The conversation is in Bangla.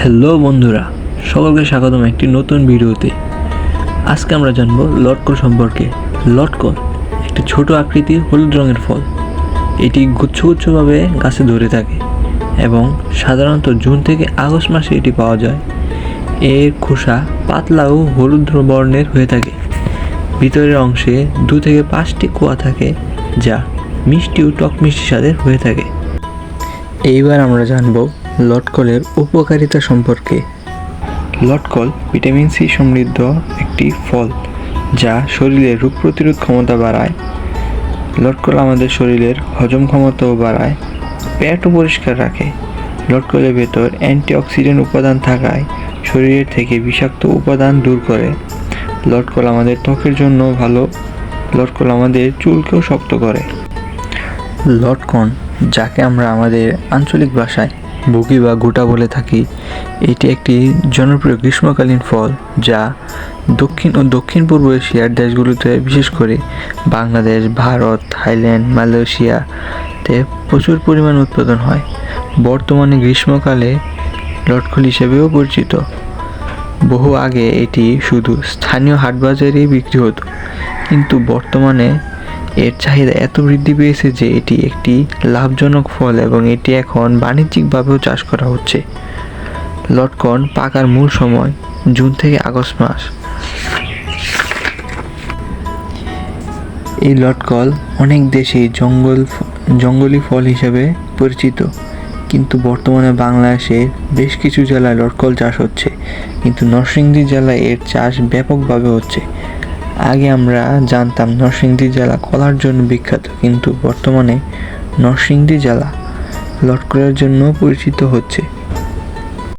হ্যালো বন্ধুরা, সকলকে স্বাগতম একটি নতুন ভিডিওতে। আজকে আমরা জানব লটকল সম্পর্কে। লটকল একটি ছোট আকৃতির হলুদ রঙের ফল। এটি গুচ্ছগুচ্ছভাবে গাছে ধরে থাকে এবং সাধারণত জুন থেকে আগস্ট মাসে এটি পাওয়া যায়। এর খোসা পাতলা ও হলুদ বর্ণের হয়ে থাকে। ভিতরের অংশে দু থেকে পাঁচটি কোয়া থাকে যা মিষ্টি ও টক মিষ্টি স্বাদের হয়ে থাকে। এইবার আমরা জানব লটকলের উপকারিতা সম্পর্কে। লটকল ভিটামিন সি সমৃদ্ধ একটি ফল যা শরীরের রোগ প্রতিরোধ ক্ষমতা বাড়ায়। লটকল আমাদের শরীরের হজম ক্ষমতাও বাড়ায় পেটও পরিষ্কার রাখে। লটকলের ভেতর অ্যান্টিঅক্সিডেন্ট উপাদান থাকায় শরীরের থেকে বিষাক্ত উপাদান দূর করে। লটকল আমাদের ত্বকের জন্য ভালো। লটকল আমাদের চুলকেও শক্ত করে। লটকন যাকে আমরা আমাদের আঞ্চলিক ভাষায় বুকি বা গোটা বলে থাকি, এটি একটি জনপ্রিয় গ্রীষ্মকালীন ফল যা দক্ষিণ ও দক্ষিণ পূর্ব এশিয়ার দেশগুলোতে, বিশেষ করে বাংলাদেশ, ভারত, থাইল্যান্ড, মালয়েশিয়াতে প্রচুর পরিমাণ উৎপাদন হয়। বর্তমানে গ্রীষ্মকালে লটকল হিসেবেও পরিচিত। বহু আগে এটি শুধু স্থানীয় হাটবাজারেই বিক্রি হতো, কিন্তু বর্তমানে এর চাহিদা এত বৃদ্ধি পেয়েছে যে এটি একটি লাভজনক ফল এবং এটি এখন বাণিজ্যিকভাবেও চাষ করা হচ্ছে। লটকন পাকার মূল সময়, জুন থেকে আগস্ট মাস। এই লটকল অনেক দেশেই জঙ্গল জঙ্গলি ফল হিসেবে পরিচিত। কিন্তু বর্তমানে বাংলাদেশে বেশ কিছু জেলায় লটকল চাষ হচ্ছে। কিন্তু নরসিংদী জেলায় এর চাষ ব্যাপকভাবে হচ্ছে। আগে আমরা জানতাম নরসিংদী জেলা কলার জন্য বিখ্যাত, কিন্তু বর্তমানে নরসিংদী জেলা লটকরার জন্য পরিচিত হচ্ছে।